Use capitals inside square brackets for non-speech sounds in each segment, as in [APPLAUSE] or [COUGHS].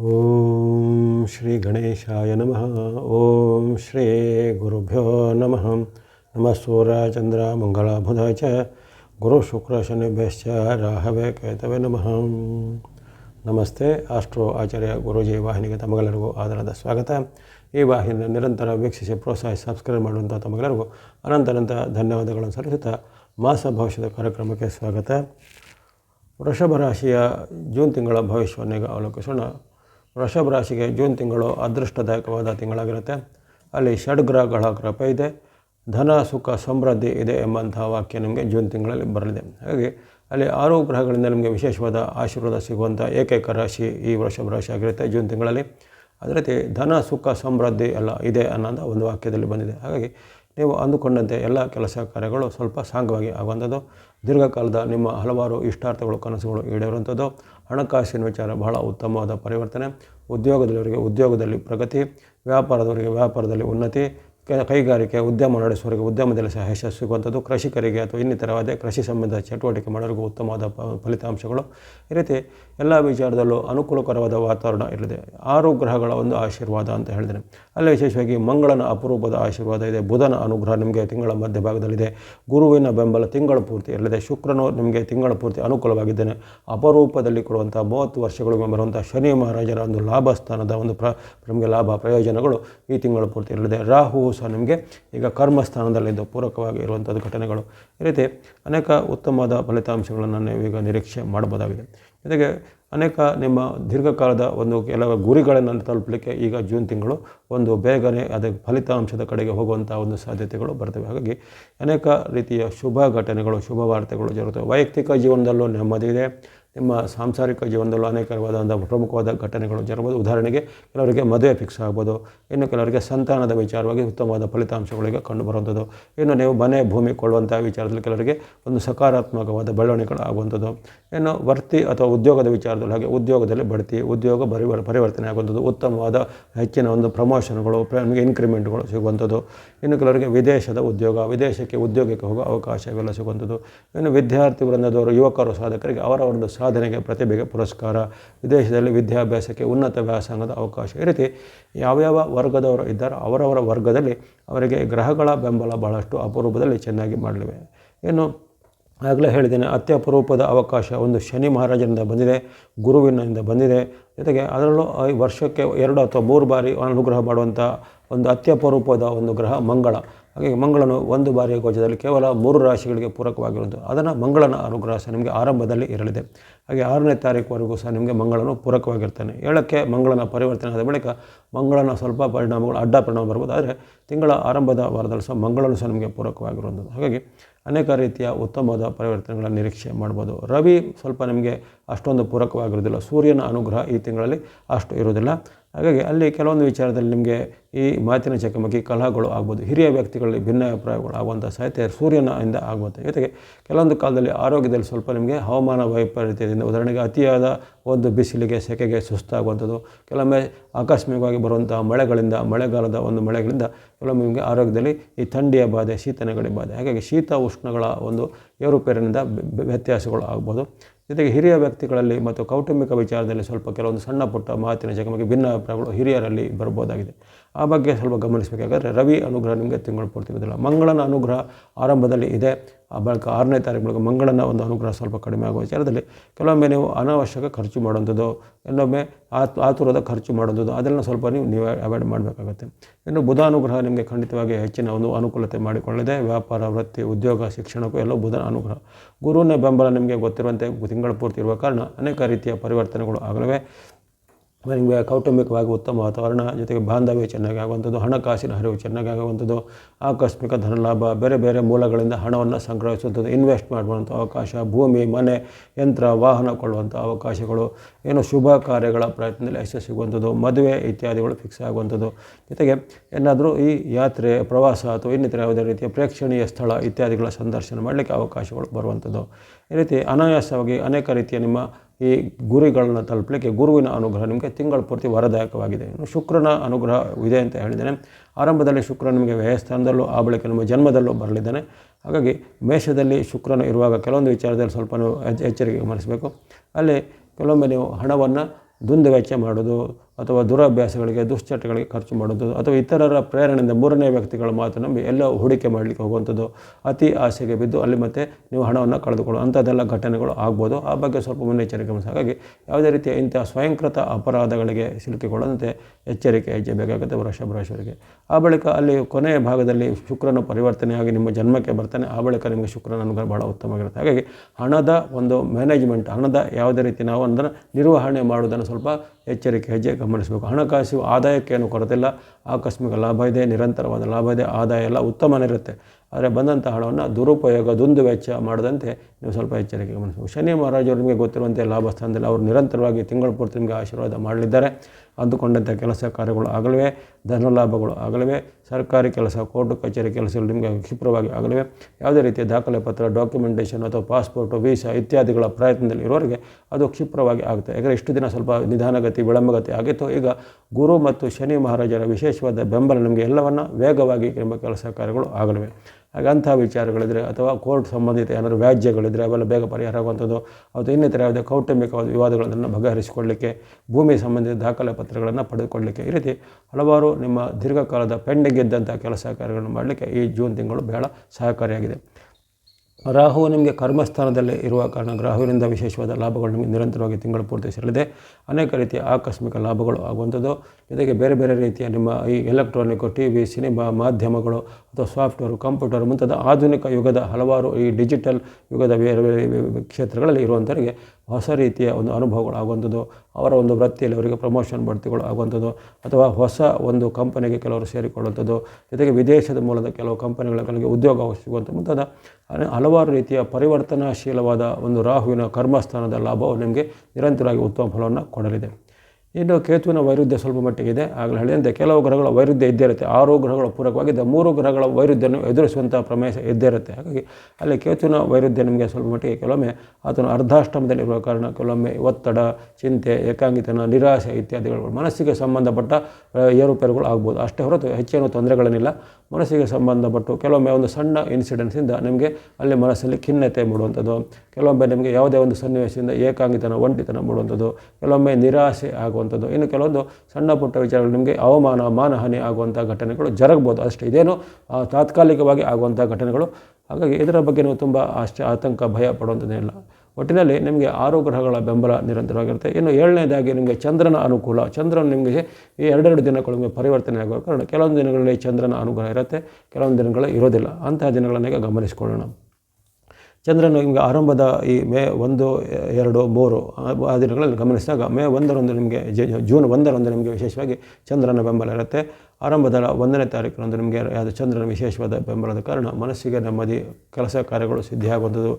ಓಂ ಶ್ರೀ ಗಣೇಶಾಯ ನಮಃ. ಓಂ ಶ್ರೀ ಗುರುಭ್ಯೋ ನಮಃ. ನಮಃ ಸೂರ್ಯ ಚಂದ್ರ ಮಂಗಳ ಬುಧ ಚ. ಗುರು ಶುಕ್ರ ಶನಿಭ್ಯಶ್ಚ ರಾಹವೇ ಕೇತವೇ ನಮಃ. ನಮಸ್ತೆ. ಆಸ್ಟ್ರೋ ಆಚಾರ್ಯ ಗುರುಜಿ ವಾಹಿನಿಗೆ ತಮಗೆಲ್ಲರಿಗೂ ಆಧಾರದ ಸ್ವಾಗತ. ಈ ವಾಹಿನಿಯನ್ನು ನಿರಂತರ ವೀಕ್ಷಿಸಿ ಪ್ರೋತ್ಸಾಹಿಸಿ ಸಬ್ಸ್ಕ್ರೈಬ್ ಮಾಡುವಂಥ ತಮಗೆಲ್ಲರಿಗೂ ಅನಂತನಂತ ಧನ್ಯವಾದಗಳನ್ನು ಸಲ್ಲಿಸುತ್ತಾ ಮಾಸ ಭವಿಷ್ಯದ ಕಾರ್ಯಕ್ರಮಕ್ಕೆ ಸ್ವಾಗತ. ವೃಷಭ ರಾಶಿಯ ಜೂನ್ ತಿಂಗಳ ಭವಿಷ್ಯವನ್ನು ಅವಲೋಕಿಸೋಣ. ವೃಷಭ ರಾಶಿಗೆ ಜೂನ್ ತಿಂಗಳು ಅದೃಷ್ಟದಾಯಕವಾದ ತಿಂಗಳಾಗಿರುತ್ತೆ. ಅಲ್ಲಿ ಷಡ್ಗ್ರಹಗಳ ಕೃಪೆ ಇದೆ. ಧನ, ಸುಖ, ಸಮೃದ್ಧಿ ಇದೆ ಎಂಬಂತಹ ವಾಕ್ಯ ನಿಮಗೆ ಜೂನ್ ತಿಂಗಳಲ್ಲಿ ಬರಲಿದೆ. ಹಾಗಾಗಿ ಅಲ್ಲಿ ಆರು ಗ್ರಹಗಳಿಂದ ನಿಮಗೆ ವಿಶೇಷವಾದ ಆಶೀರ್ವಾದ ಸಿಗುವಂಥ ಏಕೈಕ ರಾಶಿ ಈ ವೃಷಭ ರಾಶಿ ಆಗಿರುತ್ತೆ ಜೂನ್ ತಿಂಗಳಲ್ಲಿ. ಅದೇ ರೀತಿ ಧನ, ಸುಖ, ಸಮೃದ್ಧಿ ಎಲ್ಲ ಇದೆ ಅನ್ನೋದು ಒಂದು ವಾಕ್ಯದಲ್ಲಿ ಬಂದಿದೆ. ಹಾಗಾಗಿ ನೀವು ಅಂದುಕೊಂಡಂತೆ ಎಲ್ಲ ಕೆಲಸ ಕಾರ್ಯಗಳು ಸ್ವಲ್ಪ ಸಾಂಗವಾಗಿ ಆಗುವಂಥದ್ದು. ದೀರ್ಘಕಾಲದ ನಿಮ್ಮ ಹಲವಾರು ಇಷ್ಟಾರ್ಥಗಳು, ಕನಸುಗಳು ಈಡೇರುವಂಥದ್ದು. ಹಣಕಾಸಿನ ವಿಚಾರ ಬಹಳ ಉತ್ತಮವಾದ ಪರಿವರ್ತನೆ. ಉದ್ಯೋಗದವರಿಗೆ ಉದ್ಯೋಗದಲ್ಲಿ ಪ್ರಗತಿ, ವ್ಯಾಪಾರದವರಿಗೆ ವ್ಯಾಪಾರದಲ್ಲಿ ಉನ್ನತಿ ಕೈಗಾರಿಕೆ ಉದ್ಯಮ ನಡೆಸುವವರಿಗೆ ಉದ್ಯಮದಲ್ಲಿ ಸಹ ಯಶಸ್ಸು ಸಿಗುವಂಥದ್ದು. ಕೃಷಿಕರಿಗೆ ಅಥವಾ ಇನ್ನಿತರವಾದ ಕೃಷಿ ಸಂಬಂಧ ಚಟುವಟಿಕೆ ಮಾಡೋರಿಗೂ ಉತ್ತಮವಾದ ಫಲಿತಾಂಶಗಳು. ಈ ರೀತಿ ಎಲ್ಲ ವಿಚಾರದಲ್ಲೂ ಅನುಕೂಲಕರವಾದ ವಾತಾವರಣ ಇರಲಿದೆ. ಆರು ಗ್ರಹಗಳ ಒಂದು ಆಶೀರ್ವಾದ ಅಂತ ಹೇಳಿದರೆ ಅಲ್ಲಿ ವಿಶೇಷವಾಗಿ ಮಂಗಳನ ಅಪರೂಪದ ಆಶೀರ್ವಾದ ಇದೆ. ಬುಧನ ಅನುಗ್ರಹ ನಿಮಗೆ ತಿಂಗಳ ಮಧ್ಯಭಾಗದಲ್ಲಿದೆ. ಗುರುವಿನ ಬೆಂಬಲ ತಿಂಗಳ ಪೂರ್ತಿ ಇರಲಿದೆ. ಶುಕ್ರನು ನಿಮಗೆ ತಿಂಗಳ ಪೂರ್ತಿ ಅನುಕೂಲವಾಗಿದ್ದೇನೆ. ಅಪರೂಪದಲ್ಲಿ ಕೊಡುವಂಥ ಮೂವತ್ತು ವರ್ಷಗಳಿಗೊಮ್ಮೆ ಬರುವಂಥ ಶನಿ ಮಹಾರಾಜರ ಒಂದು ಲಾಭ ಸ್ಥಾನದ ಒಂದು ಪ್ರ ನಿಮಗೆ ಲಾಭ ಪ್ರಯೋಜನಗಳು ಈ ತಿಂಗಳ ಪೂರ್ತಿ ಇರಲಿದೆ. ರಾಹು ಸಹ ನಿಮಗೆ ಈಗ ಕರ್ಮಸ್ಥಾನದಲ್ಲಿದ್ದು ಪೂರಕವಾಗಿ ಇರುವಂಥದ್ದು ಘಟನೆಗಳು. ಈ ರೀತಿ ಅನೇಕ ಉತ್ತಮವಾದ ಫಲಿತಾಂಶಗಳನ್ನು ನೀವು ಈಗ ನಿರೀಕ್ಷೆ ಮಾಡಬಹುದಾಗಿದೆ. ಜೊತೆಗೆ ಅನೇಕ ನಿಮ್ಮ ದೀರ್ಘಕಾಲದ ಒಂದು ಕೆಲವು ಗುರಿಗಳನ್ನು ತಲುಪಲಿಕ್ಕೆ ಈಗ ಜೂನ್ ತಿಂಗಳು ಒಂದು ಬೇಗನೆ ಅದೇ ಫಲಿತಾಂಶದ ಕಡೆಗೆ ಹೋಗುವಂಥ ಒಂದು ಸಾಧ್ಯತೆಗಳು ಬರ್ತವೆ. ಹಾಗಾಗಿ ಅನೇಕ ರೀತಿಯ ಶುಭ ಘಟನೆಗಳು, ಶುಭ ವಾರ್ತೆಗಳು ಜರುಗುತ್ತವೆ. ವೈಯಕ್ತಿಕ ಜೀವನದಲ್ಲೂ ನೆಮ್ಮದಿ ಇದೆ. ನಿಮ್ಮ ಸಾಂಸಾರಿಕ ಜೀವನದಲ್ಲೂ ಅನೇಕವಾದಂಥ ಪ್ರಮುಖವಾದ ಘಟನೆಗಳು ಜರಬಹುದು ಉದಾಹರಣೆಗೆ ಕೆಲವರಿಗೆ ಮದುವೆ ಫಿಕ್ಸ್ ಆಗ್ಬೋದು. ಇನ್ನು ಕೆಲವರಿಗೆ ಸಂತಾನದ ವಿಚಾರವಾಗಿ ಉತ್ತಮವಾದ ಫಲಿತಾಂಶಗಳಿಗೆ ಕಂಡುಬರುವಂಥದ್ದು ಇನ್ನು ನೀವು ಮನೆ, ಭೂಮಿ ಕೊಳ್ಳುವಂಥ ವಿಚಾರದಲ್ಲಿ ಕೆಲವರಿಗೆ ಒಂದು ಸಕಾರಾತ್ಮಕವಾದ ಬೆಳವಣಿಗೆಗಳು ಆಗುವಂಥದ್ದು ಇನ್ನು ವರ್ತಿ ಅಥವಾ ಉದ್ಯೋಗದ ವಿಚಾರದಲ್ಲಿ ಹಾಗೆ ಉದ್ಯೋಗದಲ್ಲಿ ಬಡ್ತಿ, ಉದ್ಯೋಗ ಪರಿವರ್, ಪರಿವರ್ತನೆ ಆಗುವಂಥದ್ದು. ಉತ್ತಮವಾದ ಹೆಚ್ಚಿನ ಒಂದು ಪ್ರಮೋಷನ್ಗಳು ನಮಗೆ ಇನ್ಕ್ರಿಮೆಂಟ್ಗಳು ಸಿಗುವಂಥದ್ದು. ಇನ್ನು ಕೆಲವರಿಗೆ ವಿದೇಶದ ಉದ್ಯೋಗ, ವಿದೇಶಕ್ಕೆ ಉದ್ಯೋಗಕ್ಕೆ ಹೋಗೋ ಅವಕಾಶ ಇವೆಲ್ಲ ಸಿಗುವಂಥದ್ದು. ಇನ್ನು ವಿದ್ಯಾರ್ಥಿ ವೃಂದದವರು, ಯುವಕರು, ಸಾಧಕರಿಗೆ ಅವರ ಒಂದು ಸಾಧನೆಗೆ ಪ್ರತಿಭೆಗೆ ಪುರಸ್ಕಾರ, ವಿದೇಶದಲ್ಲಿ ವಿದ್ಯಾಭ್ಯಾಸಕ್ಕೆ ಉನ್ನತ ವ್ಯಾಸಂಗದ ಅವಕಾಶ. ಈ ರೀತಿ ಯಾವ್ಯಾವ ವರ್ಗದವರು ಇದ್ದಾರೋ ಅವರವರ ವರ್ಗದಲ್ಲಿ ಅವರಿಗೆ ಗ್ರಹಗಳ ಬೆಂಬಲ ಬಹಳಷ್ಟು ಅಪರೂಪದಲ್ಲಿ ಚೆನ್ನಾಗಿ ಮಾಡಲಿವೆ. ಇನ್ನು ಆಗಲೇ ಹೇಳಿದ್ದೇನೆ, ಅತ್ಯಪರೂಪದ ಅವಕಾಶ ಒಂದು ಶನಿ ಮಹಾರಾಜನಿಂದ ಬಂದಿದೆ, ಗುರುವಿನಿಂದ ಬಂದಿದೆ. ಜೊತೆಗೆ ಅದರಲ್ಲೂ ವರ್ಷಕ್ಕೆ ಎರಡು ಅಥವಾ ಮೂರು ಬಾರಿ ಅನುಗ್ರಹ ಮಾಡುವಂಥ ಒಂದು ಅತ್ಯಪರೂಪದ ಒಂದು ಗ್ರಹ ಮಂಗಳ. ಹಾಗಾಗಿ ಮಂಗಳನು ಒಂದು ಬಾರಿಯ ಗೋಚರದಲ್ಲಿ ಕೇವಲ ಮೂರು ರಾಶಿಗಳಿಗೆ ಪೂರಕವಾಗಿರುವುದು ಅದನ್ನು ಮಂಗಳನ ಅನುಗ್ರಹ ಸಹ ನಿಮಗೆ ಆರಂಭದಲ್ಲಿ ಇರಲಿದೆ. ಹಾಗೆ ಆರನೇ ತಾರೀಕುವರೆಗೂ ಸಹ ನಿಮಗೆ ಮಂಗಳನು ಪೂರಕವಾಗಿರ್ತಾನೆ. ಏಳಕ್ಕೆ ಮಂಗಳನ ಪರಿವರ್ತನೆ ಆದ ಬಳಿಕ ಮಂಗಳನ ಸ್ವಲ್ಪ ಪರಿಣಾಮಗಳು, ಅಡ್ಡ ಪರಿಣಾಮ ಬರ್ಬೋದು. ಆದರೆ ತಿಂಗಳ ಆರಂಭದ ವಾರದಲ್ಲಿ ಸಹ ಮಂಗಳನು ಸಹ ನಿಮಗೆ ಪೂರಕವಾಗಿರುವಂಥದ್ದು. ಹಾಗಾಗಿ ಅನೇಕ ರೀತಿಯ ಉತ್ತಮವಾದ ಪರಿವರ್ತನೆಗಳ ನಿರೀಕ್ಷೆ ಮಾಡ್ಬೋದು. ರವಿ ಸ್ವಲ್ಪ ನಿಮಗೆ ಅಷ್ಟೊಂದು ಪೂರಕವಾಗಿರೋದಿಲ್ಲ ಸೂರ್ಯನ ಅನುಗ್ರಹ ಈ ತಿಂಗಳಲ್ಲಿ ಅಷ್ಟು ಇರೋದಿಲ್ಲ ಹಾಗಾಗಿ ಅಲ್ಲಿ ಕೆಲವೊಂದು ವಿಚಾರದಲ್ಲಿ ನಿಮಗೆ ಈ ಮಾತಿನ ಚಕಮಕಿ ಕಲಹಗಳು ಆಗ್ಬೋದು, ಹಿರಿಯ ವ್ಯಕ್ತಿಗಳಲ್ಲಿ ಭಿನ್ನಾಭಿಪ್ರಾಯಗಳು ಆಗುವಂಥ ಸಾಹಿತ್ಯ ಸೂರ್ಯನ ಇಂದ ಆಗುತ್ತೆ ಜೊತೆಗೆ ಕೆಲವೊಂದು ಕಾಲದಲ್ಲಿ ಆರೋಗ್ಯದಲ್ಲಿ ಸ್ವಲ್ಪ ನಿಮಗೆ ಹವಾಮಾನ ವೈಪರೀತ್ಯದಿಂದ ಉದಾಹರಣೆಗೆ ಅತಿಯಾದ ಒಂದು ಬಿಸಿಲಿಗೆ, ಸೆಕೆಗೆ ಸುಸ್ತಾಗುವಂಥದ್ದು. ಕೆಲವೊಮ್ಮೆ ಆಕಸ್ಮಿಕವಾಗಿ ಬರುವಂಥ ಮಳೆಗಳಿಂದ, ಮಳೆಗಾಲದ ಒಂದು ಮಳೆಗಳಿಂದ ಕೆಲವೊಮ್ಮೆ ನಿಮಗೆ ಆರೋಗ್ಯದಲ್ಲಿ ಈ ಥಂಡಿಯ ಬಾಧೆ ಶೀತ ನೆಗಡಿ ಬಾಧೆ. ಹಾಗಾಗಿ ಶೀತ ಉಷ್ಣಗಳ ಒಂದು ಏರುಪೇರಿನಿಂದ ವ್ಯತ್ಯಾಸಗಳು ಆಗ್ಬೋದು. ಜೊತೆಗೆ ಹಿರಿಯ ವ್ಯಕ್ತಿಗಳಲ್ಲಿ ಮತ್ತು ಕೌಟುಂಬಿಕ ವಿಚಾರದಲ್ಲಿ ಸ್ವಲ್ಪ ಕೆಲವೊಂದು ಸಣ್ಣ ಪುಟ್ಟ ಮಾತಿನ ಜಗಮಗೆ ಭಿನ್ನಾಭಿಪ್ರಾಯಗಳು ಹಿರಿಯರಲ್ಲಿ ಬರ್ಬೋದಾಗಿದೆ ಆ ಬಗ್ಗೆ ಸ್ವಲ್ಪ ಗಮನಿಸಬೇಕಾದ್ರೆ ರವಿ ಅನುಗ್ರಹ ನಿಮಗೆ ತಿಂಗಳು ಪೂರ್ತಿ ಇರೋದಿಲ್ಲ ಮಂಗಳನ ಅನುಗ್ರಹ ಆರಂಭದಲ್ಲಿ ಇದೆ. ಆ ಬಳಿಕ ಆರನೇ ತಾರೀಕು ಮಂಗಳನ ಒಂದು ಅನುಗ್ರಹ ಸ್ವಲ್ಪ ಕಡಿಮೆ ಆಗುವ ವಿಚಾರದಲ್ಲಿ ಕೆಲವೊಮ್ಮೆ ನೀವು ಅನಾವಶ್ಯಕ ಖರ್ಚು ಮಾಡುವಂಥದ್ದು, ಇನ್ನೊಮ್ಮೆ ಆತು, ಆತುರದ ಖರ್ಚು ಮಾಡುವಂಥದ್ದು, ಅದೆಲ್ಲ ಸ್ವಲ್ಪ ನೀವು ನೀವು ಅವಾಯ್ಡ್ ಮಾಡಬೇಕಾಗುತ್ತೆ. ಇನ್ನು ಬುಧ ಅನುಗ್ರಹ ನಿಮಗೆ ಖಂಡಿತವಾಗಿ ಹೆಚ್ಚಿನ ಒಂದು ಅನುಕೂಲತೆ ಮಾಡಿಕೊಳ್ಳಿದೆ ವ್ಯಾಪಾರ, ವೃತ್ತಿ, ಉದ್ಯೋಗ, ಶಿಕ್ಷಣಕ್ಕೂ ಎಲ್ಲೋ ಬುಧನ ಅನುಗ್ರಹ. ಗುರುವಿನ ಬೆಂಬಲ ನಿಮಗೆ ಗೊತ್ತಿರುವಂತೆ ತಿಂಗಳ ಪೂರ್ತಿ ಇರುವ ಕಾರಣ ಅನೇಕ ರೀತಿಯ ಪರಿವರ್ತನೆಗಳು ಆಗಲಿವೆ. ನಿಮಗೆ ಕೌಟುಂಬಿಕವಾಗಿ ಉತ್ತಮ ವಾತಾವರಣ, ಜೊತೆಗೆ ಬಾಂಧವ್ಯ ಚೆನ್ನಾಗಿ ಆಗುವಂಥದ್ದು ಹಣಕಾಸಿನ ಹರಿವು ಚೆನ್ನಾಗಿ ಆಗುವಂಥದ್ದು ಆಕಸ್ಮಿಕ ಧನಲಾಭ, ಬೇರೆ ಬೇರೆ ಮೂಲಗಳಿಂದ ಹಣವನ್ನು ಸಂಗ್ರಹಿಸುವಂಥದ್ದು, ಇನ್ವೆಸ್ಟ್ ಮಾಡುವಂಥ ಅವಕಾಶ, ಭೂಮಿ, ಮನೆ, ಯಂತ್ರ, ವಾಹನ ಕೊಳ್ಳುವಂಥ ಅವಕಾಶಗಳು, ಏನು ಶುಭ ಕಾರ್ಯಗಳ ಪ್ರಯತ್ನದಲ್ಲಿ ಯಶಸ್ಸು ಸಿಗುವಂಥದ್ದು, ಮದುವೆ ಇತ್ಯಾದಿಗಳು ಫಿಕ್ಸ್ ಆಗುವಂಥದ್ದು. ಜೊತೆಗೆ ಏನಾದರೂ ಈ ಯಾತ್ರೆ, ಪ್ರವಾಸ ಅಥವಾ ಇನ್ನಿತರ ಯಾವುದೇ ರೀತಿಯ ಪ್ರೇಕ್ಷಣೀಯ ಸ್ಥಳ ಇತ್ಯಾದಿಗಳ ಸಂದರ್ಶನ ಮಾಡಲಿಕ್ಕೆ ಅವಕಾಶಗಳು ಬರುವಂಥದ್ದು. ಈ ರೀತಿ ಅನಾಯಾಸವಾಗಿ ಅನೇಕ ರೀತಿಯ ನಿಮ್ಮ ಈ ಗುರಿಗಳನ್ನು ತಲುಪಲಿಕ್ಕೆ ಗುರುವಿನ ಅನುಗ್ರಹ ನಿಮಗೆ ತಿಂಗಳ ಪೂರ್ತಿ ವರದಾಯಕವಾಗಿದೆ. ಇನ್ನು ಶುಕ್ರನ ಅನುಗ್ರಹ ಇದೆ ಅಂತ ಹೇಳಿದ್ದೇನೆ. ಆರಂಭದಲ್ಲಿ ಶುಕ್ರ ನಿಮಗೆ ವ್ಯಯಸ್ಥಾನದಲ್ಲೂ, ಆ ಬಳಿಕ ನಿಮ್ಮ ಜನ್ಮದಲ್ಲೂ ಬರಲಿದ್ದಾನೆ. ಹಾಗಾಗಿ ಮೇಷದಲ್ಲಿ ಶುಕ್ರನ ಇರುವಾಗ ಕೆಲವೊಂದು ವಿಚಾರದಲ್ಲಿ ಸ್ವಲ್ಪ ನೀವು ಎಚ್- ಎಚ್ಚರಿಕೆ ಗಮನಿಸಬೇಕು. ಅಲ್ಲಿ ಕೆಲವೊಮ್ಮೆ ನೀವು ಹಣವನ್ನು ದುಂದು ವೆಚ್ಚ ಮಾಡೋದು ಅಥವಾ ದುರಭ್ಯಾಸಗಳಿಗೆ, ದುಶ್ಚಟಗಳಿಗೆ ಖರ್ಚು ಮಾಡೋದು ಅಥವಾ ಇತರರ ಪ್ರೇರಣೆಯಿಂದ ಮೂರನೇ ವ್ಯಕ್ತಿಗಳ ಮಾತು ನಂಬಿ ಎಲ್ಲ ಹೂಡಿಕೆ ಮಾಡಲಿಕ್ಕೆ ಹೋಗುವಂಥದ್ದು ಅತಿ ಆಸೆಗೆ ಬಿದ್ದು ಅಲ್ಲಿ ಮತ್ತೆ ನೀವು ಹಣವನ್ನು ಕಳೆದುಕೊಳ್ಳೋ ಅಂಥದ್ದೆಲ್ಲ ಘಟನೆಗಳು ಆಗ್ಬೋದು. ಆ ಬಗ್ಗೆ ಸ್ವಲ್ಪ ಮುನ್ನೆಚ್ಚರಿಕೆ. ಹಾಗಾಗಿ ಯಾವುದೇ ರೀತಿಯ ಇಂಥ ಸ್ವಯಂಕೃತ ಅಪರಾಧಗಳಿಗೆ ಸಿಲುಕಿಕೊಳ್ಳದಂತೆ ಎಚ್ಚರಿಕೆ ಹೆಜ್ಜೆ ಬೇಕಾಗುತ್ತೆ ವೃಷಭ ರಾಶಿಯವರಿಗೆ ಆ ಬಳಿಕ ಅಲ್ಲಿ ಕೊನೆಯ ಭಾಗದಲ್ಲಿ ಶುಕ್ರನ ಪರಿವರ್ತನೆಯಾಗಿ ನಿಮ್ಮ ಜನ್ಮಕ್ಕೆ ಬರ್ತಾನೆ. ಆ ಬಳಿಕ ನಿಮಗೆ ಶುಕ್ರನ ಅನುಗ್ರಹ ಭಾಳ ಉತ್ತಮವಾಗಿರುತ್ತೆ. ಹಾಗಾಗಿ ಹಣದ ಒಂದು ಮ್ಯಾನೇಜ್ಮೆಂಟ್ ಹಣದ ಯಾವುದೇ ರೀತಿ ನಾವು ಅಂದರೆ ನಿರ್ವಹಣೆ ಮಾಡುವುದನ್ನು ಸ್ವಲ್ಪ ಎಚ್ಚರಿಕೆ, ಹೆಜ್ಜೆ ಗಮನಿಸಬೇಕು. ಹಣಕಾಸು ಆದಾಯಕ್ಕೇನು ಕೊರತಿಲ್ಲ ಆಕಸ್ಮಿಕ ಲಾಭ ಇದೆ, ನಿರಂತರವಾದ ಲಾಭ ಇದೆ, ಆದಾಯ ಎಲ್ಲ ಉತ್ತಮನಿರುತ್ತೆ ಆದರೆ ಬಂದಂಥ ಹಣವನ್ನು ದುರುಪಯೋಗ ದುಂದು ವೆಚ್ಚ ಮಾಡದಂತೆ ನೀವು ಸ್ವಲ್ಪ ಎಚ್ಚರಿಕೆ ಗಮನಿಸಬೇಕು. ಶನಿ ಮಹಾರಾಜರು ನಿಮಗೆ ಗೊತ್ತಿರುವಂತೆ ಲಾಭ ಸ್ಥಾನದಲ್ಲಿ ಅವರು ನಿರಂತರವಾಗಿ ತಿಂಗಳ ಪೂರ್ತಿ ನಿಮಗೆ ಆಶೀರ್ವಾದ ಮಾಡಲಿದ್ದಾರೆ. ಅಂದುಕೊಂಡಂಥ ಕೆಲಸ ಕಾರ್ಯಗಳು ಆಗಲಿವೆ ಧನ ಲಾಭಗಳು ಆಗಲಿವೆ, ಸರ್ಕಾರಿ ಕೆಲಸ, ಕೋರ್ಟು, ಕಚೇರಿ ಕೆಲಸಗಳು ನಿಮಗೆ ಕ್ಷಿಪ್ರವಾಗಿ ಆಗಲಿವೆ. ಯಾವುದೇ ರೀತಿಯ ದಾಖಲೆ ಪತ್ರ ಡಾಕ್ಯುಮೆಂಟೇಷನ್ ಅಥವಾ ಪಾಸ್ಪೋರ್ಟು ವೀಸಾ ಇತ್ಯಾದಿಗಳ ಪ್ರಯತ್ನದಲ್ಲಿ ಇರೋರಿಗೆ ಅದು ಕ್ಷಿಪ್ರವಾಗಿ ಆಗುತ್ತೆ. ಯಾಕಂದರೆ ಇಷ್ಟು ದಿನ ಸ್ವಲ್ಪ ನಿಧಾನಗತಿ, ವಿಳಂಬಗತಿ ಆಗಿತ್ತು. ಈಗ ಗುರು ಮತ್ತು ಶನಿ ಮಹಾರಾಜರ ವಿಶೇಷವಾದ ಬೆಂಬಲ ನಿಮಗೆ ಎಲ್ಲವನ್ನು ವೇಗವಾಗಿ ಎಂಬ ಕೆಲಸ ಕಾರ್ಯಗಳು ಆಗಲಿವೆ. ಹಾಗೆ ಅಂಥ ವಿಚಾರಗಳಿದ್ರೆ ಅಥವಾ ಕೋರ್ಟ್ ಸಂಬಂಧಿತ ಏನಾದರೂ ವ್ಯಾಜ್ಯಗಳಿದ್ದರೆ ಅವೆಲ್ಲ ಬೇಗ ಪರಿಹಾರ ಆಗುವಂಥದ್ದು. ಅಥವಾ ಇನ್ನಿತರ ಯಾವುದೇ ಕೌಟುಂಬಿಕವಾದ ವಿವಾದಗಳನ್ನು ಬಗೆಹರಿಸಿಕೊಳ್ಳಲಿಕ್ಕೆ ಭೂಮಿ ಸಂಬಂಧಿತ ದಾಖಲೆ ಪತ್ರಗಳನ್ನು ಪಡೆದುಕೊಳ್ಳಲಿಕ್ಕೆ ಈ ರೀತಿ ಹಲವಾರು ನಿಮ್ಮ ದೀರ್ಘಕಾಲದ ಪೆಂಡಿಂಗ್ ಇದ್ದಂಥ ಕೆಲಸ ಕಾರ್ಯಗಳನ್ನು ಮಾಡಲಿಕ್ಕೆ ಈ ಜೂನ್ ತಿಂಗಳು ಬಹಳ ಸಹಕಾರಿಯಾಗಿದೆ. ರಾಹು ನಿಮಗೆ ಕರ್ಮಸ್ಥಾನದಲ್ಲಿ ಇರುವ ಕಾರಣ ರಾಹುವಿನಿಂದ ವಿಶೇಷವಾದ ಲಾಭಗಳು ನಿಮಗೆ ನಿರಂತರವಾಗಿ ತಿಂಗಳು ಪೂರ್ತಿ ಸೇರಲಿದೆ ಅನೇಕ ರೀತಿಯ ಆಕಸ್ಮಿಕ ಲಾಭಗಳು ಆಗುವಂಥದ್ದು. ಜೊತೆಗೆ ಬೇರೆ ಬೇರೆ ರೀತಿಯ ನಿಮ್ಮ ಈ ಎಲೆಕ್ಟ್ರಾನಿಕ್ ಟಿ ವಿ ಸಿನಿಮಾ ಮಾಧ್ಯಮಗಳು ಅಥವಾ ಸಾಫ್ಟ್ವೇರ್ ಕಂಪ್ಯೂಟರ್ ಮುಂತಾದ ಆಧುನಿಕ ಯುಗದ ಹಲವಾರು ಈ ಡಿಜಿಟಲ್ ಯುಗದ ಬೇರೆ ಬೇರೆ ಕ್ಷೇತ್ರಗಳಲ್ಲಿ ಇರುವಂಥವರಿಗೆ ಹೊಸ ರೀತಿಯ ಒಂದು ಅನುಭವಗಳು ಆಗುವಂಥದ್ದು ಅವರ ಒಂದು ವೃತ್ತಿಯಲ್ಲಿ ಅವರಿಗೆ ಪ್ರಮೋಷನ್ ಬಡ್ತಿಗಳು ಆಗುವಂಥದ್ದು ಅಥವಾ ಹೊಸ ಒಂದು ಕಂಪನಿಗೆ ಕೆಲವರು ಸೇರಿಕೊಳ್ಳುವಂಥದ್ದು, ಜೊತೆಗೆ ವಿದೇಶದ ಮೂಲದ ಕೆಲವು ಕಂಪನಿಗಳಿಗೆ ಉದ್ಯೋಗ ಸಿಗುವಂಥ ಮುಂತಾದ ಹಲವಾರು ರೀತಿಯ ಪರಿವರ್ತನಾಶೀಲವಾದ ಒಂದು ರಾಹುವಿನ ಕರ್ಮಸ್ಥಾನದ ಲಾಭವು ನಿಮಗೆ ನಿರಂತರವಾಗಿ ಉತ್ತಮ ಫಲವನ್ನು ಕೊಡಲಿದೆ. ಇನ್ನು ಕೇತುವಿನ ವೈರುಧ್ಯ ಸ್ವಲ್ಪ ಮಟ್ಟಿಗೆ ಇದೆ. ಆಗಲೇ ಹೇಳಿದಂತೆ ಕೆಲವು ಗ್ರಹಗಳ ವೈರುಧ್ಯ ಇದ್ದೇ ಇರುತ್ತೆ. ಆರು ಗ್ರಹಗಳ ಪೂರಕವಾಗಿದ್ದ ಮೂರು ಗ್ರಹಗಳ ವೈರುಧ್ಯವನ್ನು ಎದುರಿಸುವಂಥ ಪ್ರಮೇಶ ಇದ್ದೇ ಇರುತ್ತೆ. ಹಾಗಾಗಿ ಅಲ್ಲಿ ಕೇತುವಿನ ವೈರುಧ್ಯ ನಿಮಗೆ ಸ್ವಲ್ಪ ಮಟ್ಟಿಗೆ ಕೆಲವೊಮ್ಮೆ ಆತನು ಅರ್ಧಾಷ್ಟಮದಲ್ಲಿರುವ ಕಾರಣ ಕೆಲವೊಮ್ಮೆ ಒತ್ತಡ, ಚಿಂತೆ, ಏಕಾಂಗಿತನ, ನಿರಾಸೆ ಇತ್ಯಾದಿಗಳು ಮನಸ್ಸಿಗೆ ಸಂಬಂಧಪಟ್ಟ ಏರುಪೇರುಗಳು ಆಗ್ಬೋದು. ಅಷ್ಟೇ ಹೊರತು ಹೆಚ್ಚೇನು ತೊಂದರೆಗಳೇನಿಲ್ಲ. ಮನಸ್ಸಿಗೆ ಸಂಬಂಧಪಟ್ಟು ಕೆಲವೊಮ್ಮೆ ಒಂದು ಸಣ್ಣ ಇನ್ಸಿಡೆನ್ಸಿಂದ ನಿಮಗೆ ಅಲ್ಲಿ ಮನಸ್ಸಲ್ಲಿ ಖಿನ್ನತೆ ಮೂಡುವಂಥದ್ದು. ಕೆಲವೊಮ್ಮೆ ನಿಮಗೆ ಯಾವುದೇ ಒಂದು ಸನ್ನಿವೇಶದಿಂದ ಏಕಾಂಗಿತನ, ಒಂಟಿತನ ಮೂಡುವಂಥದ್ದು. ಕೆಲವೊಮ್ಮೆ ನಿರಾಸೆ ಆಗುವಂಥದ್ದು. ಇನ್ನು ಕೆಲವೊಂದು ಸಣ್ಣ ಪುಟ್ಟ ವಿಚಾರಗಳು ನಿಮಗೆ ಅವಮಾನ, ಮಾನಹಾನಿ ಆಗುವಂಥ ಘಟನೆಗಳು ಜರಗ್ಬೋದು. ಅಷ್ಟೇ, ಇದೇನು ತಾತ್ಕಾಲಿಕವಾಗಿ ಆಗುವಂಥ ಘಟನೆಗಳು. ಹಾಗಾಗಿ ಇದರ ಬಗ್ಗೆ ನೀವು ತುಂಬ ಆಶ್ಚ, ಆತಂಕ, ಭಯ ಪಡುವಂಥದ್ದೇನಿಲ್ಲ ಒಟ್ಟಿನಲ್ಲಿ ನಿಮಗೆ ಆರು ಗ್ರಹಗಳ ಬೆಂಬಲ ನಿರಂತರವಾಗಿರುತ್ತೆ. ಇನ್ನು ಏಳನೇದಾಗಿ ನಿಮಗೆ ಚಂದ್ರನ ಅನುಕೂಲ. ಚಂದ್ರನ ನಿಮಗೆ ಈ ಎರಡೆರಡು ದಿನಗಳೊಮ್ಮೆ ಪರಿವರ್ತನೆ ಆಗುವ ಕಾರಣ ಕೆಲವೊಂದು ದಿನಗಳಲ್ಲಿ ಚಂದ್ರನ ಅನುಗ್ರಹ ಇರುತ್ತೆ, ಕೆಲವೊಂದು ದಿನಗಳು ಇರೋದಿಲ್ಲ. ಅಂತಹ ದಿನಗಳನ್ನು ಗಮನಿಸಿಕೊಳ್ಳೋಣ. ಚಂದ್ರನು ನಿಮಗೆ ಆರಂಭದ ಈ ಮೇ ಒಂದು, ಎರಡು, ಮೂರು ಆ- ದಿನಗಳಲ್ಲಿ ಗಮನಿಸಿದಾಗ ಮೇ ಒಂದರಂದು ನಿಮಗೆ ಜೂನ್ ಒಂದರಂದು ನಿಮಗೆ ವಿಶೇಷವಾಗಿ ಚಂದ್ರನ ಬೆಂಬಲ ಇರುತ್ತೆ. ಆರಂಭದ ಒಂದನೇ ತಾರೀಕಿನಂದು ನಿಮಗೆ ಯಾವುದು ಚಂದ್ರನ ವಿಶೇಷವಾದ ಬೆಂಬಲದ ಕಾರಣ ಮನಸ್ಸಿಗೆ ನೆಮ್ಮದಿ, ಕೆಲಸ ಕಾರ್ಯಗಳು ಸಿದ್ಧಿಯಾಗುವಂಥದ್ದು,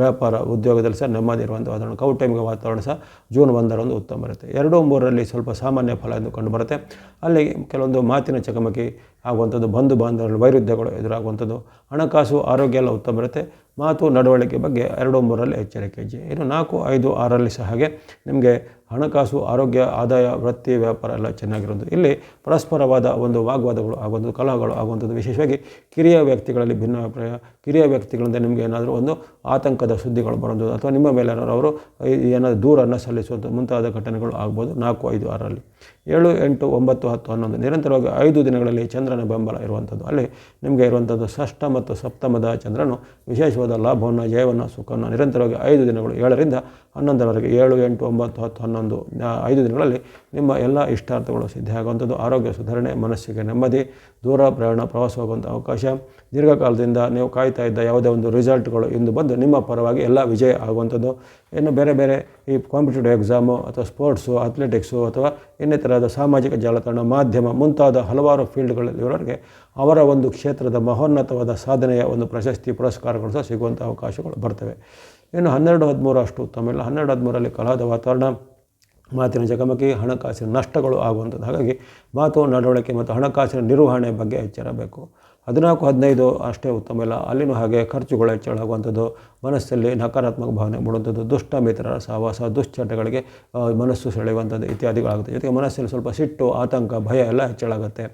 ವ್ಯಾಪಾರ ಉದ್ಯೋಗದಲ್ಲಿ ಸಹ ನೆಮ್ಮದಿ ಇರುವಂಥ ವಾತಾವರಣ, ಕೌಟುಂಬಿಕ ವಾತಾವರಣ ಸಹ ಜೂನ್ ಒಂದರಂದು ಉತ್ತಮ ಬರುತ್ತೆ ಎರಡು ಮೂರರಲ್ಲಿ ಸ್ವಲ್ಪ ಸಾಮಾನ್ಯ ಫಲ ಎಂದು ಕಂಡುಬರುತ್ತೆ. ಅಲ್ಲಿ ಕೆಲವೊಂದು ಮಾತಿನ ಚಕಮಕಿ ಆಗುವಂಥದ್ದು, ಬಂಧು ಬಾಂಧವರಲ್ಲಿ ವೈರುಧ್ಯಗಳು ಎದುರಾಗುವಂಥದ್ದು, ಹಣಕಾಸು, ಆರೋಗ್ಯ ಎಲ್ಲ ಉತ್ತಮ ಇರುತ್ತೆ. ಮಾತು, ನಡವಳಿಕೆ ಬಗ್ಗೆ ಎರಡು ಮೂರರಲ್ಲಿ ಎಚ್ಚರಿಕೆ ಇನ್ನು ನಾಲ್ಕು, ಐದು ಆರಲ್ಲಿ ಸಹ ಹಾಗೆ ನಿಮಗೆ ಹಣಕಾಸು, ಆರೋಗ್ಯ, ಆದಾಯ, ವೃತ್ತಿ, ವ್ಯಾಪಾರ ಎಲ್ಲ ಚೆನ್ನಾಗಿರೋದು ಇಲ್ಲಿ ಪರಸ್ಪರವಾದ ಒಂದು ವಾಗ್ವಾದಗಳು ಆಗುವಂಥದ್ದು, ಕಲಹಗಳು ಆಗುವಂಥದ್ದು. ವಿಶೇಷವಾಗಿ ಕಿರಿಯ ವ್ಯಕ್ತಿಗಳಲ್ಲಿ ಭಿನ್ನಾಭಿಪ್ರಾಯ ಕಿರಿಯ ವ್ಯಕ್ತಿಗಳಿಂದ ನಿಮಗೆ ಏನಾದರೂ ಒಂದು ಆತಂಕದ ಸುದ್ದಿಗಳು ಬರೋದು ಅಥವಾ ನಿಮ್ಮ ಮೇಲೆ ಅವರು ಏನಾದರೂ ದೂರನ್ನು ಸಲ್ಲಿಸುವಂಥ ಮುಂತಾದ ಘಟನೆಗಳು ಆಗ್ಬೋದು ನಾಲ್ಕು, ಐದು, ಆರರಲ್ಲಿ. ಏಳು, ಎಂಟು, ಒಂಬತ್ತು, ಹತ್ತು, ಹನ್ನೊಂದು, ನಿರಂತರವಾಗಿ ಐದು ದಿನಗಳಲ್ಲಿ ಚಂದ್ರನ ಬೆಂಬಲ ಇರುವಂಥದ್ದು. ಅಲ್ಲಿ ನಿಮಗೆ ಇರುವಂಥದ್ದು ಷಷ್ಠ ಮತ್ತು ಸಪ್ತಮದ ಚಂದ್ರನು ವಿಶೇಷವಾದ ಲಾಭವನ್ನು, ಜಯವನ್ನು, ಸುಖವನ್ನು ನಿರಂತರವಾಗಿ ಐದು ದಿನಗಳು, ಏಳರಿಂದ ಹನ್ನೊಂದರವರೆಗೆ, ಏಳು, ಎಂಟು, ಒಂಬತ್ತು, ಹತ್ತು, ಹನ್ನೊಂದು ಐದು ದಿನಗಳಲ್ಲಿ ನಿಮ್ಮ ಎಲ್ಲ ಇಷ್ಟಾರ್ಥಗಳು ಸಿದ್ಧಿಯಾಗುವಂಥದ್ದು ಆರೋಗ್ಯ ಸುಧಾರಣೆ, ಮನಸ್ಸಿಗೆ ನೆಮ್ಮದಿ ದೂರ ಪ್ರಯಾಣ ಪ್ರವಾಸ ಹೋಗುವಂಥ ಅವಕಾಶ. ದೀರ್ಘಕಾಲದಿಂದ ನೀವು ಕಾಯ್ತಾ ಇದ್ದ ಯಾವುದೇ ಒಂದು ರಿಸಲ್ಟ್ಗಳು ಇಂದು ಬಂದು ನಿಮ್ಮ ಪರವಾಗಿ ಎಲ್ಲ ವಿಜಯ ಆಗುವಂಥದ್ದು. ಇನ್ನು ಬೇರೆ ಬೇರೆ ಈ ಕಾಂಪಿಟೇಟಿವ್ ಎಕ್ಸಾಮು ಅಥವಾ ಸ್ಪೋರ್ಟ್ಸು, ಅಥ್ಲೆಟಿಕ್ಸು ಅಥವಾ ಇನ್ನಿತರದ ಸಾಮಾಜಿಕ ಜಾಲತಾಣ, ಮಾಧ್ಯಮ ಮುಂತಾದ ಹಲವಾರು ಫೀಲ್ಡ್ಗಳಲ್ಲಿ ಇರೋರಿಗೆ ಅವರ ಒಂದು ಕ್ಷೇತ್ರದ ಮಹೋನ್ನತವಾದ ಸಾಧನೆಯ ಒಂದು ಪ್ರಶಸ್ತಿ ಪುರಸ್ಕಾರಗಳು ಸಹ ಸಿಗುವಂಥ ಅವಕಾಶಗಳು ಬರ್ತವೆ. ಇನ್ನು ಹನ್ನೆರಡು ಹದಿಮೂರು ಅಷ್ಟು ಉತ್ತಮ ಇಲ್ಲ ಹನ್ನೆರಡು ಹದಿಮೂರಲ್ಲಿ ಕಲಾದ ವಾತಾವರಣ ಮಾತಿನ ಚಕಮಕಿ ಹಣಕಾಸಿನ ನಷ್ಟಗಳು ಆಗುವಂಥದ್ದು. ಹಾಗಾಗಿ ಮಾತು ನಡವಳಿಕೆ ಮತ್ತು ಹಣಕಾಸಿನ ನಿರ್ವಹಣೆ ಬಗ್ಗೆ ಎಚ್ಚರಬೇಕು. ಹದಿನಾಲ್ಕು, ಹದಿನೈದು ಅಷ್ಟೇ ಉತ್ತಮ ಇಲ್ಲ. ಅಲ್ಲಿನೂ ಹಾಗೆ ಖರ್ಚುಗಳು ಹೆಚ್ಚಳಾಗುವಂಥದ್ದು ಮನಸ್ಸಲ್ಲಿ ನಕಾರಾತ್ಮಕ ಭಾವನೆ ಮೂಡುವಂಥದ್ದು. ದುಷ್ಟ ಮಿತ್ರರ ಸಹವಾಸ ದುಶ್ಚಟಗಳಿಗೆ ಮನಸ್ಸು ಸೆಳೆಯುವಂಥದ್ದು ಇತ್ಯಾದಿಗಳಾಗುತ್ತೆ. ಜೊತೆಗೆ ಮನಸ್ಸಲ್ಲಿ ಸ್ವಲ್ಪ ಸಿಟ್ಟು, ಆತಂಕ, ಭಯ ಎಲ್ಲ ಹೆಚ್ಚಳಾಗುತ್ತೆ.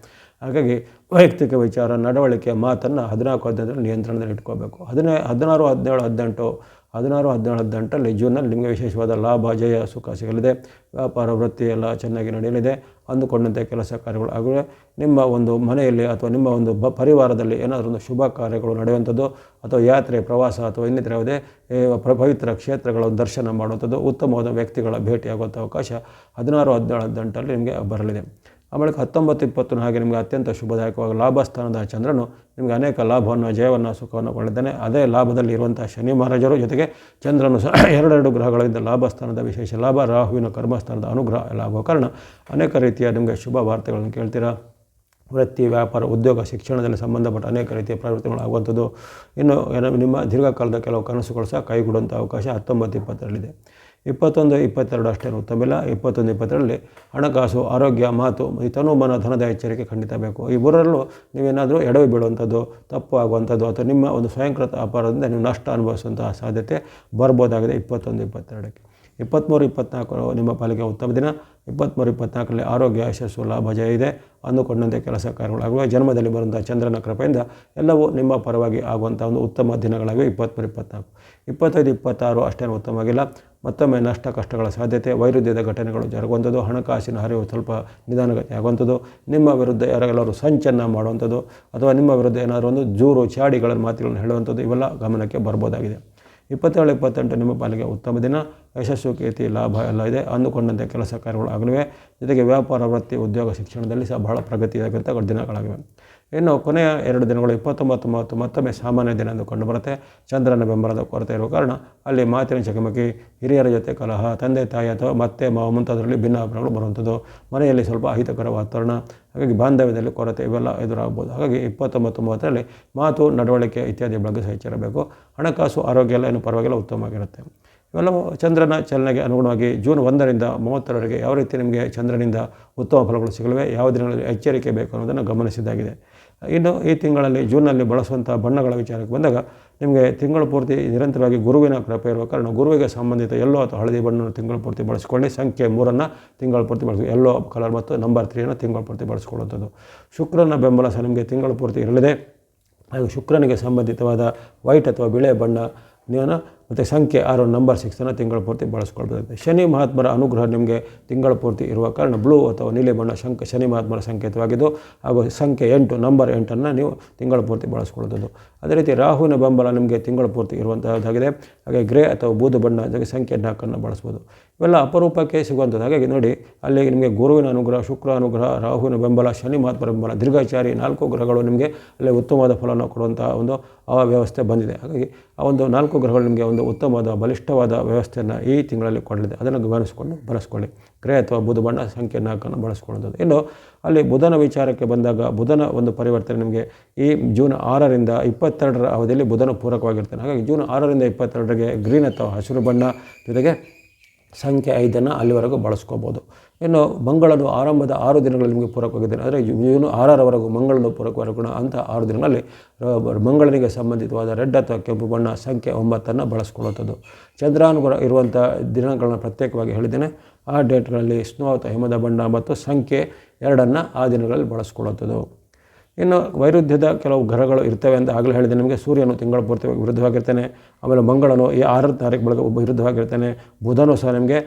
ಹಾಗಾಗಿ ವೈಯಕ್ತಿಕ ವಿಚಾರ ನಡವಳಿಕೆ ಮಾತನ್ನು ಹದಿನಾಲ್ಕು, ಹದಿನೈದರಲ್ಲಿ ನಿಯಂತ್ರಣದಲ್ಲಿ ಇಟ್ಕೋಬೇಕು. ಹದಿನೈ, ಹದಿನಾರು, ಹದಿನೇಳು, ಹದಿನೆಂಟು ಹದಿನಾರು, ಹದಿನೇಳು ಹದಿನೆಂಟರಲ್ಲಿ ಜೂನಲ್ಲಿ ನಿಮಗೆ ವಿಶೇಷವಾದ ಲಾಭ, ಜಯ, ಸುಖ ಸಿಗಲಿದೆ. ವ್ಯಾಪಾರ ವೃತ್ತಿ ಎಲ್ಲ ಚೆನ್ನಾಗಿ ನಡೆಯಲಿದೆ. ಅಂದುಕೊಂಡಂತೆ ಕೆಲಸ ಕಾರ್ಯಗಳು ಆಗಿವೆ. ನಿಮ್ಮ ಒಂದು ಮನೆಯಲ್ಲಿ ಅಥವಾ ನಿಮ್ಮ ಒಂದು ಬ ಪರಿವಾರದಲ್ಲಿ ಏನಾದರೂ ಒಂದು ಶುಭ ಕಾರ್ಯಗಳು ನಡೆಯುವಂಥದ್ದು, ಅಥವಾ ಯಾತ್ರೆ, ಪ್ರವಾಸ ಅಥವಾ ಇನ್ನಿತರ ಯಾವುದೇ ಪವಿತ್ರ ಕ್ಷೇತ್ರಗಳ ದರ್ಶನ ಮಾಡುವಂಥದ್ದು, ಉತ್ತಮವಾದ ವ್ಯಕ್ತಿಗಳ ಭೇಟಿಯಾಗುವಂಥ ಅವಕಾಶ ಹದಿನಾರು, ಹದಿನೇಳು ಹದಿನೆಂಟರಲ್ಲಿ ನಿಮಗೆ ಬರಲಿದೆ. ಆಮೇಲೆ ಹತ್ತೊಂಬತ್ತು ಇಪ್ಪತ್ತನ ಹಾಗೆ ನಿಮಗೆ ಅತ್ಯಂತ ಶುಭದಾಯಕವಾಗಿ ಲಾಭ ಸ್ಥಾನದ ಚಂದ್ರನು ನಿಮಗೆ ಅನೇಕ ಲಾಭವನ್ನು, ಜಯವನ್ನು, ಸುಖವನ್ನು ಕೊಳ್ಳಿದ್ದಾನೆ ಅದೇ ಲಾಭದಲ್ಲಿ ಇರುವಂಥ ಶನಿ ಮಹಾರಾಜರು ಜೊತೆಗೆ ಚಂದ್ರನು ಸಹ [COUGHS] ಎರಡೆರಡು ಗ್ರಹಗಳಿಂದ ಲಾಭ ಸ್ಥಾನದ ವಿಶೇಷ ಲಾಭ, ರಾಹುವಿನ ಕರ್ಮಸ್ಥಾನದ ಅನುಗ್ರಹ ಎಲ್ಲ ಕಾರಣ ಅನೇಕ ರೀತಿಯ ನಿಮಗೆ ಶುಭ ವಾರ್ತೆಗಳನ್ನು ಕೇಳ್ತೀರಾ? ವೃತ್ತಿ, ವ್ಯಾಪಾರ, ಉದ್ಯೋಗ, ಶಿಕ್ಷಣದಲ್ಲಿ ಸಂಬಂಧಪಟ್ಟ ಅನೇಕ ರೀತಿಯ ಪ್ರವೃತ್ತಿಗಳು ಆಗುವಂಥದ್ದು. ಇನ್ನು ನಿಮ್ಮ ದೀರ್ಘಕಾಲದ ಕೆಲವು ಕನಸುಗಳು ಸಹ ಕೈಗೂಡುವಂಥ ಅವಕಾಶ ಹತ್ತೊಂಬತ್ತು ಇಪ್ಪತ್ತರಲ್ಲಿದೆ ಇಪ್ಪತ್ತೊಂದು, ಇಪ್ಪತ್ತೆರಡು ಅಷ್ಟೇನು ತಮಿಳ, ಇಪ್ಪತ್ತೊಂದು ಇಪ್ಪತ್ತರಲ್ಲಿ ಹಣಕಾಸು, ಆರೋಗ್ಯ, ಮಾತು ತನು ಮನ ಧನದ ಎಚ್ಚರಿಕೆ ಖಂಡಿತ ಬೇಕು. ಈ ಮೂರರಲ್ಲೂ ನೀವೇನಾದರೂ ಎಡವಿ ಬೀಳುವಂಥದ್ದು, ತಪ್ಪು ಆಗುವಂಥದ್ದು, ಅಥವಾ ನಿಮ್ಮ ಒಂದು ಸ್ವಯಂಕೃತ ಅಪಾರದಿಂದ ನೀವು ನಷ್ಟ ಅನುಭವಿಸುವಂತಹ ಸಾಧ್ಯತೆ ಬರ್ಬೋದಾಗಿದೆ ಇಪ್ಪತ್ತೊಂದು, ಇಪ್ಪತ್ತೆರಡಕ್ಕೆ. ಇಪ್ಪತ್ತ್ಮೂರು, ಇಪ್ಪತ್ತ್ನಾಲ್ಕು ನಿಮ್ಮ ಪಾಲಿಗೆ ಉತ್ತಮ ದಿನ. ಇಪ್ಪತ್ತ್ಮೂರು ಇಪ್ಪತ್ನಾಲ್ಕರಲ್ಲಿ ಆರೋಗ್ಯ, ಯಶಸ್ಸು, ಲಾಭ, ಜಯ ಇದೆ. ಅಂದುಕೊಂಡಂತೆ ಕೆಲಸ ಕಾರ್ಯಗಳಾಗುವ ಜನ್ಮದಲ್ಲಿ ಬರುವಂಥ ಚಂದ್ರನ ಕೃಪೆಯಿಂದ ಎಲ್ಲವೂ ನಿಮ್ಮ ಪರವಾಗಿ ಆಗುವಂಥ ಒಂದು ಉತ್ತಮ ದಿನಗಳಾಗಿವೆ ಇಪ್ಪತ್ತ್ಮೂರು, ಇಪ್ಪತ್ತ್ನಾಲ್ಕು. ಇಪ್ಪತ್ತೈದು, ಇಪ್ಪತ್ತಾರು ಅಷ್ಟೇನು ಉತ್ತಮವಾಗಿಲ್ಲ. ಮತ್ತೊಮ್ಮೆ ನಷ್ಟ ಕಷ್ಟಗಳ ಸಾಧ್ಯತೆ, ವೈರುಧ್ಯದ ಘಟನೆಗಳು ಜರುಗುವಂಥದ್ದು, ಹಣಕಾಸಿನ ಹರಿವು ಸ್ವಲ್ಪ ನಿಧಾನಗತಿ ಆಗುವಂಥದ್ದು ನಿಮ್ಮ ವಿರುದ್ಧ ಯಾರೆಲ್ಲರೂ ಸಂಚನ್ನ ಮಾಡುವಂಥದ್ದು, ಅಥವಾ ನಿಮ್ಮ ವಿರುದ್ಧ ಏನಾದರೂ ಒಂದು ಜೂರು ಚಾಡಿಗಳ ಮಾತುಗಳನ್ನು ಹೇಳುವಂಥದ್ದು, ಇವೆಲ್ಲ ಗಮನಕ್ಕೆ ಬರ್ಬೋದಾಗಿದೆ. ಇಪ್ಪತ್ತೇಳು, ಇಪ್ಪತ್ತೆಂಟು ನಿಮ್ಮ ಪಾಲಿಗೆ ಉತ್ತಮ ದಿನ. ಯಶಸ್ಸು, ಕೀರ್ತಿ, ಲಾಭ ಎಲ್ಲ ಇದೆ. ಅಂದುಕೊಂಡಂತೆ ಕೆಲಸ ಕಾರ್ಯಗಳು ಆಗಲಿವೆ ಜೊತೆಗೆ ವ್ಯಾಪಾರ, ವೃತ್ತಿ, ಉದ್ಯೋಗ, ಶಿಕ್ಷಣದಲ್ಲಿ ಸಹ ಬಹಳ ಪ್ರಗತಿಯಾಗಿರ್ತಕ್ಕ ದಿನಗಳಾಗಿವೆ. ಇನ್ನು ಕೊನೆಯ ಎರಡು ದಿನಗಳು, ಇಪ್ಪತ್ತೊಂಬತ್ತು ಮೂವತ್ತು ಮತ್ತೊಮ್ಮೆ ಸಾಮಾನ್ಯ ದಿನ ಎಂದು ಕಂಡುಬರುತ್ತೆ ಚಂದ್ರನ ಬೆಂಬಲದ ಕೊರತೆ ಇರುವ ಕಾರಣ ಅಲ್ಲಿ ಮಾತಿನ ಚಕಮಕಿ, ಹಿರಿಯರ ಜೊತೆ ಕಲಹ, ತಂದೆ, ತಾಯಿ ಅಥವಾ ಮತ್ತೆ ಮಾವ ಮುಂತಾದರಲ್ಲಿ ಭಿನ್ನಾಭಿಪ್ರಾಯಗಳು ಬರುವಂಥದ್ದು. ಮನೆಯಲ್ಲಿ ಸ್ವಲ್ಪ ಅಹಿತಕರ ವಾತಾವರಣ, ಹಾಗಾಗಿ ಬಾಂಧವ್ಯದಲ್ಲಿ ಕೊರತೆ ಇವೆಲ್ಲ ಎದುರಾಗ್ಬೋದು. ಹಾಗಾಗಿ ಇಪ್ಪತ್ತೊಂಬತ್ತು ಮೂವತ್ತರಲ್ಲಿ ಮಾತು, ನಡವಳಿಕೆ ಇತ್ಯಾದಿ ಬಗ್ಗೆ ಸಹ ಎಚ್ಚರಬೇಕು. ಹಣಕಾಸು, ಆರೋಗ್ಯ ಎಲ್ಲ ಏನು ಪರವಾಗಿಲ್ಲ, ಉತ್ತಮವಾಗಿರುತ್ತೆ. ಇವೆಲ್ಲವೂ ಚಂದ್ರನ ಚಲನೆಗೆ ಅನುಗುಣವಾಗಿ ಜೂನ್ ಒಂದರಿಂದ ಮೂವತ್ತರವರೆಗೆ ಯಾವ ರೀತಿ ನಿಮಗೆ ಚಂದ್ರನಿಂದ ಉತ್ತಮ ಫಲಗಳು ಸಿಗಲಿವೆ, ಯಾವ ದಿನಗಳಲ್ಲಿ ಎಚ್ಚರಿಕೆ ಬೇಕು ಅನ್ನೋದನ್ನು ಗಮನಿಸಿದ್ದಾಗಿದೆ. ಇನ್ನು ಈ ತಿಂಗಳಲ್ಲಿ ಜೂನಲ್ಲಿ ಬಳಸುವಂಥ ಬಣ್ಣಗಳ ವಿಚಾರಕ್ಕೆ ಬಂದಾಗ ನಿಮಗೆ ತಿಂಗಳು ಪೂರ್ತಿ ನಿರಂತರವಾಗಿ ಗುರುವಿನ ಕೃಪೆ ಇರುವ ಕಾರಣ ಗುರುವಿಗೆ ಸಂಬಂಧಿತ ಎಲ್ಲೋ ಅಥವಾ ಹಳದಿ ಬಣ್ಣವನ್ನು ತಿಂಗಳು ಪೂರ್ತಿ ಬಳಸಿಕೊಳ್ಳಿ. ಸಂಖ್ಯೆ ಮೂರನ್ನು ತಿಂಗಳು ಪೂರ್ತಿ ಬಳಸಿ, ಎಲ್ಲೋ ಕಲರ್ ಮತ್ತು ನಂಬರ್ ತ್ರೀಯನ್ನು ತಿಂಗಳು ಪೂರ್ತಿ ಬಳಸ್ಕೊಳ್ಳುವಂಥದ್ದು. ಶುಕ್ರನ ಬೆಂಬಲ ಸಹ ನಿಮಗೆ ತಿಂಗಳು ಪೂರ್ತಿ ಇರಲಿದೆ. ಹಾಗೂ ಶುಕ್ರನಿಗೆ ಸಂಬಂಧಿತವಾದ ವೈಟ್ ಅಥವಾ ಬಿಳೆ ಬಣ್ಣ ನೀವು ಮತ್ತು ಸಂಖ್ಯೆ ಆರು ನಂಬರ್ ಸಿಕ್ಸನ್ನು ತಿಂಗಳ ಪೂರ್ತಿ ಬಳಸ್ಕೊಳ್ಬೇಕಾಗುತ್ತೆ. ಶನಿ ಮಹಾತ್ಮರ ಅನುಗ್ರಹ ನಿಮಗೆ ತಿಂಗಳ ಪೂರ್ತಿ ಇರುವ ಕಾರಣ ಬ್ಲೂ ಅಥವಾ ನೀಲಿ ಬಣ್ಣ ಶಂಕ ಶನಿ ಮಹಾತ್ಮರ ಸಂಕೇತವಾಗಿದ್ದು ಹಾಗೂ ಸಂಖ್ಯೆ ಎಂಟು ನಂಬರ್ ಎಂಟನ್ನು ನೀವು ತಿಂಗಳ ಪೂರ್ತಿ ಬಳಸ್ಕೊಳ್ಳೋದು ಅದೇ ರೀತಿ ರಾಹುವಿನ ಬೆಂಬಲ ನಿಮಗೆ ತಿಂಗಳ ಪೂರ್ತಿ ಇರುವಂತಹದ್ದಾಗಿದೆ. ಹಾಗೆ ಗ್ರೇ ಅಥವಾ ಬೂದು ಬಣ್ಣ ಜೊತೆಗೆ ಸಂಖ್ಯೆ ನಾಲ್ಕನ್ನು ಬಳಸ್ಬೋದು. ಇವೆಲ್ಲ ಅಪರೂಪಕ್ಕೆ ಸಿಗುವಂಥದ್ದು. ಹಾಗಾಗಿ ನೋಡಿ, ಅಲ್ಲಿ ನಿಮಗೆ ಗುರುವಿನ ಅನುಗ್ರಹ, ಶುಕ್ರ ಅನುಗ್ರಹ, ರಾಹುವಿನ ಬೆಂಬಲ, ಶನಿ ಮಹಾತ್ಮರ ಬೆಂಬಲ, ದೀರ್ಘಾಚಾರಿ ನಾಲ್ಕು ಗ್ರಹಗಳು ನಿಮಗೆ ಅಲ್ಲಿ ಉತ್ತಮವಾದ ಫಲವನ್ನು ಕೊಡುವಂತಹ ಒಂದು ಆ ವ್ಯವಸ್ಥೆ ಬಂದಿದೆ. ಹಾಗಾಗಿ ಆ ಒಂದು ನಾಲ್ಕು ಗ್ರಹಗಳು ನಿಮಗೆ ಒಂದು ಉತ್ತಮವಾದ, ಬಲಿಷ್ಠವಾದ ವ್ಯವಸ್ಥೆಯನ್ನು ಈ ತಿಂಗಳಲ್ಲಿ ಕೊಡಲಿದೆ. ಅದನ್ನು ಗಮನಿಸಿಕೊಂಡು ಬಳಸ್ಕೊಳ್ಳಿ. ಗ್ರೇ ಅಥವಾ ಬುಧ ಬಣ್ಣ ಸಂಖ್ಯೆ ನಾಲ್ಕನ್ನು ಬಳಸ್ಕೊಳ್ಳೋದು. ಇನ್ನು ಅಲ್ಲಿ ಬುಧನ ವಿಚಾರಕ್ಕೆ ಬಂದಾಗ ಬುಧನ ಒಂದು ಪರಿವರ್ತನೆ ನಿಮಗೆ ಈ ಜೂನ್ ಆರರಿಂದ ಇಪ್ಪತ್ತೆರಡರ ಅವಧಿಯಲ್ಲಿ ಬುಧನ ಪೂರಕವಾಗಿರ್ತಾನೆ. ಹಾಗಾಗಿ ಜೂನ್ ಆರರಿಂದ ಇಪ್ಪತ್ತೆರಡರಿಗೆ ಗ್ರೀನ್ ಅಥವಾ ಹಸಿರು ಬಣ್ಣ ಜೊತೆಗೆ ಸಂಖ್ಯೆ ಐದನ್ನು ಅಲ್ಲಿವರೆಗೂ ಬಳಸ್ಕೋಬೋದು. ಇನ್ನು ಮಂಗಳನು ಆರಂಭದ ಆರು ದಿನಗಳಲ್ಲಿ ನಿಮಗೆ ಪೂರಕವಾಗಿದ್ದಾನೆ ಅಂದರೆ ಜೂನ್ ಆರರವರೆಗೂ ಮಂಗಳನು ಪೂರಕವರೆಗೂ ಅಂತ ಆರು ದಿನಗಳಲ್ಲಿ ಮಂಗಳನಿಗೆ ಸಂಬಂಧಿತವಾದ ರೆಡ್ ಅಥವಾ ಕೆಂಪು ಬಣ್ಣ ಸಂಖ್ಯೆ ಒಂಬತ್ತನ್ನು ಬಳಸ್ಕೊಳ್ಳುತ್ತದ್ದು ಚಂದ್ರಾನುಗ್ರಹ ಇರುವಂಥ ದಿನಗಳನ್ನು ಪ್ರತ್ಯೇಕವಾಗಿ ಹೇಳಿದ್ದೇನೆ. ಆ ಡೇಟ್ಗಳಲ್ಲಿ ಸ್ನೋ ಅಥವಾ ಹಿಮದ ಬಣ್ಣ ಮತ್ತು ಸಂಖ್ಯೆ ಎರಡನ್ನು ಆ ದಿನಗಳಲ್ಲಿ ಬಳಸ್ಕೊಳ್ಳುವಂಥದ್ದು. ಇನ್ನು ವೈರುಧ್ಯದ ಕೆಲವು ಗ್ರಹಗಳು ಇರ್ತವೆ ಅಂತ ಆಗಲೇ ಹೇಳಿದೆ. ನಿಮಗೆ ಸೂರ್ಯನು ತಿಂಗಳ ಪೂರ್ತಿ ವಿರುದ್ಧವಾಗಿರ್ತಾನೆ, ಆಮೇಲೆ ಮಂಗಳನು ಈ ಆರನೇ ತಾರೀಕು ಬೆಳಗ್ಗೆ ಒಬ್ಬ ವಿರುದ್ಧವಾಗಿರ್ತಾನೆ, ಬುಧನೂ ಸಹ ನಿಮಗೆ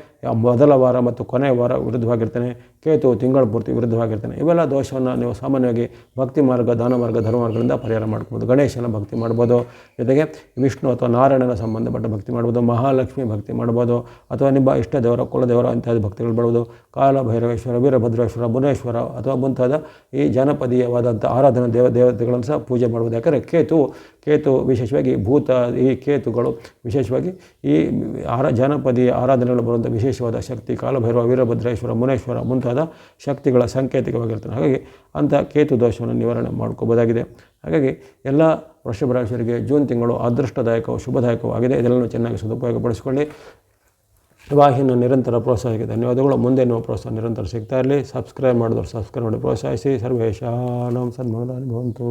ಮೊದಲ ವಾರ ಮತ್ತು ಕೊನೆಯ ವಾರ ವಿರುದ್ಧವಾಗಿರ್ತಾನೆ, ಕೇತು ತಿಂಗಳ ಪೂರ್ತಿ ವಿರುದ್ಧವಾಗಿರ್ತಾನೆ. ಇವೆಲ್ಲ ದೋಷವನ್ನು ನೀವು ಸಾಮಾನ್ಯವಾಗಿ ಭಕ್ತಿ ಮಾರ್ಗ, ದಾನ ಮಾರ್ಗ, ಧರ್ಮ ಮಾರ್ಗಗಳಿಂದ ಪರಿಹಾರ ಮಾಡ್ಬೋದು. ಗಣೇಶನ ಭಕ್ತಿ ಮಾಡ್ಬೋದು. ಜೊತೆಗೆ ವಿಷ್ಣು ಅಥವಾ ನಾರಾಯಣನ ಸಂಬಂಧಪಟ್ಟ ಭಕ್ತಿ ಮಾಡ್ಬೋದು. ಮಹಾಲಕ್ಷ್ಮಿ ಭಕ್ತಿ ಮಾಡ್ಬೋದು. ಅಥವಾ ನಿಮ್ಮ ಇಷ್ಟ ದೇವರ ಕುಲದೇವರ ಇಂಥದ್ದು ಭಕ್ತಿಗಳು ಮಾಡ್ಬೋದು ಕಾಲ ಭೈರವೇಶ್ವರ, ವೀರಭದ್ರೇಶ್ವರ ಭುವನೇಶ್ವರ ಅಥವಾ ಮುಂತಾದ ಈ ಜನಪದೀಯವಾದಂಥ ಆರಾಧನಾ ದೇವ, ದೇವತೆಗಳನ್ನು ಸಹ ಪೂಜೆ ಮಾಡುವುದು. ಯಾಕಂದರೆ ಕೇತು ಕೇತು ವಿಶೇಷವಾಗಿ ಭೂತ, ಈ ಕೇತುಗಳು ವಿಶೇಷವಾಗಿ ಈ ಆರ, ಜನಪದೀಯ ಆರಾಧನೆಗಳು ಬರುವಂಥ ವಿಶೇಷವಾದ ಶಕ್ತಿ ಕಾಲಭೈರವ ವೀರಭದ್ರೇಶ್ವರ, ಮುನೇಶ್ವರ ಮುಂತಾದ ಶಕ್ತಿಗಳ ಸಂಕೇತಿಕವಾಗಿರ್ತಾನೆ ಹಾಗಾಗಿ ಅಂಥ ಕೇತು ದೋಷವನ್ನು ನಿವಾರಣೆ ಮಾಡ್ಕೋಬೋದಾಗಿದೆ. ಹಾಗಾಗಿ ಎಲ್ಲ ವೃಷಭ ರಾಶಿಯವರಿಗೆ ಜೂನ್ ತಿಂಗಳು ಅದೃಷ್ಟದಾಯಕವು ಶುಭದಾಯಕವೂ ಆಗಿದೆ. ಇದೆಲ್ಲನೂ ಚೆನ್ನಾಗಿ ಸದುಪಯೋಗಪಡಿಸಿಕೊಳ್ಳಿ. ವಾಹಿನಿಯ ನಿರಂತರ ಪ್ರೋತ್ಸಾಹಕ್ಕೆ ಧನ್ಯವಾದಗಳು. ಮುಂದೆ ನೀವು ಪ್ರೋತ್ಸಾಹ ನಿರಂತರ ಸಿಗ್ತಾ ಇರಲಿ. ಸಬ್ಸ್ಕ್ರೈಬ್ ಮಾಡಿದವರು ಸಬ್ಸ್ಕ್ರೈಬ್ ಮಾಡಿ ಪ್ರೋತ್ಸಾಹಿಸಿ. ಸರ್ವೇಶಾನಂ ಸನ್ಮಾನ ಭವಂತು.